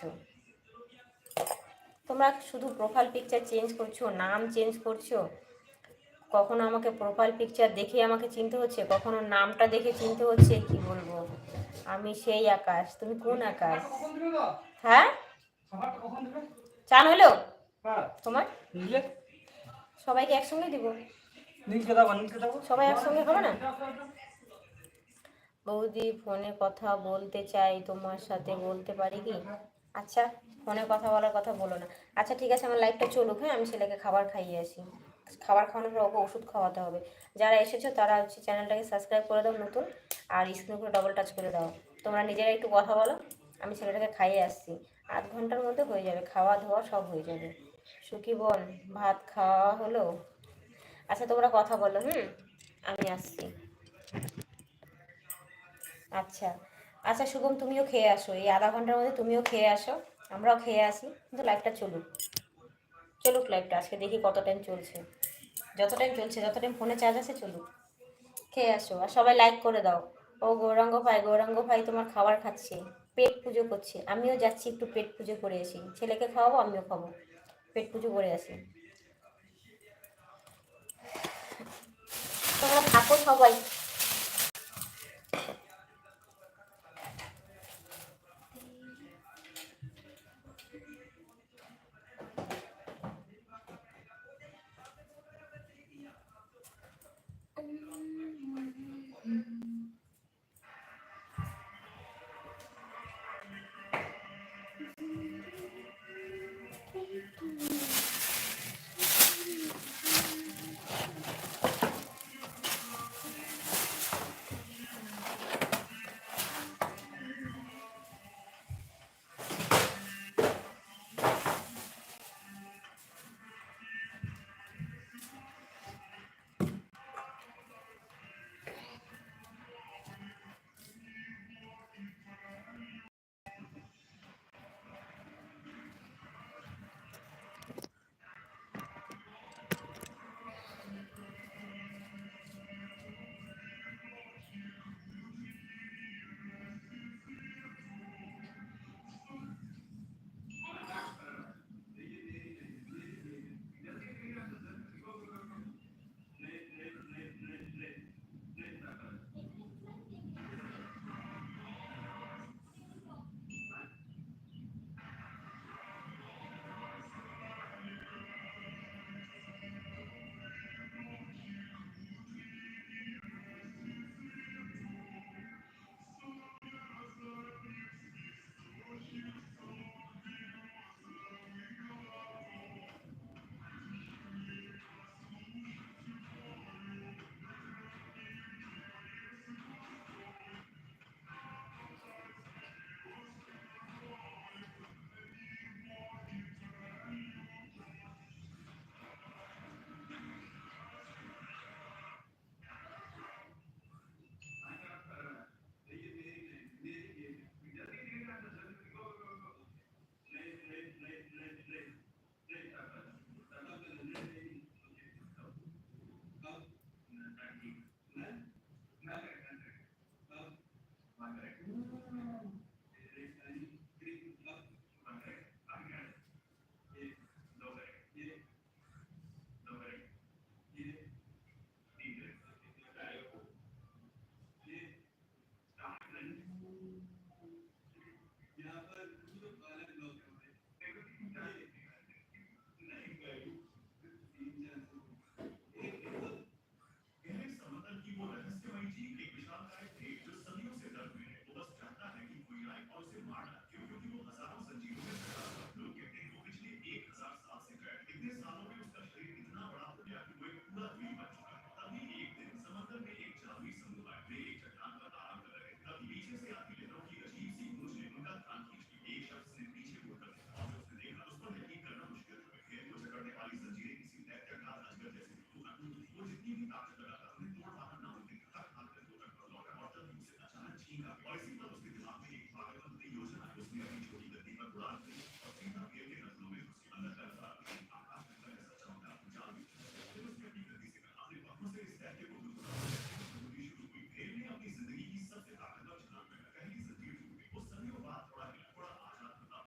করছ? তোমরা শুধু প্রোফাইল পিকচার চেঞ্জ করছ, নাম চেঞ্জ করছ? কখনো আমাকে প্রোফাইল পিকচার দেখে আমাকে চিনতে হচ্ছে? কখনো নামটা দেখে চিনতে হচ্ছে? কি বলব? আমি সেই আকাশ। তুমি কোন আকাশ? হ্যাঁ? চান হলো? তোমার? সবাইকে একসঙ্গে দিব? সবাই একসঙ্গে হবে না? বৌদি ফোনে কথা বলতে চাই, তোমার সাথে বলতে পারি কি? আচ্ছা ফোনে কথা বলার কথা বলো না। আচ্ছা ঠিক আছে, আমার লাইফটা চলুক হ্যাঁ? আমি ছেলেকে খাবার খাইয়ে আসি। খাবার খাওয়ানোর ওকে ওষুধ খাওয়াতে হবে। যারা এসেছ, তারা হচ্ছে চ্যানেলটাকে সাবস্ক্রাইব করে দাও নতুন, আর স্ক্রিন করে ডবল টাচ করে দাও। তোমরা নিজেরা একটু কথা বলো, আমি ছেলেটাকে খাইয়ে আসছি। আধ ঘণ্টার মধ্যে হয়ে যাবে, খাওয়া ধোয়া সব হয়ে যাবে। সুখী বোন ভাত খাওয়া হলো? আচ্ছা তোমরা কথা বলো, হুম? আমি আসছি। আচ্ছা আচ্ছা শুভম তুমিও খেয়ে আসো। এই আধা ঘণ্টার মধ্যে তুমিও খেয়ে আসো। আমরাও খেয়ে আসি। কিন্তু লাইফটা চলুক। চলুক লাইফটা আজকে দেখি কত টাইম চলছে। যত টাইম চলছে, যত টাইম ফোনে চার্জ আছে, চলুক। খেয়ে আসো। আর সবাই লাইক করে দাও। ও গৌরাঙ্গ ভাই গৌরাঙ্গ ভাই তোমার খাবার খাচ্ছে। পেট পুজো করছে। আমিও যাচ্ছি একটু পেট পুজো করে আসি। ছেলেকে খাওয়াবো, আমিও খাব। পেট পুজো করে আসি। তোমরা থাকো সবাই।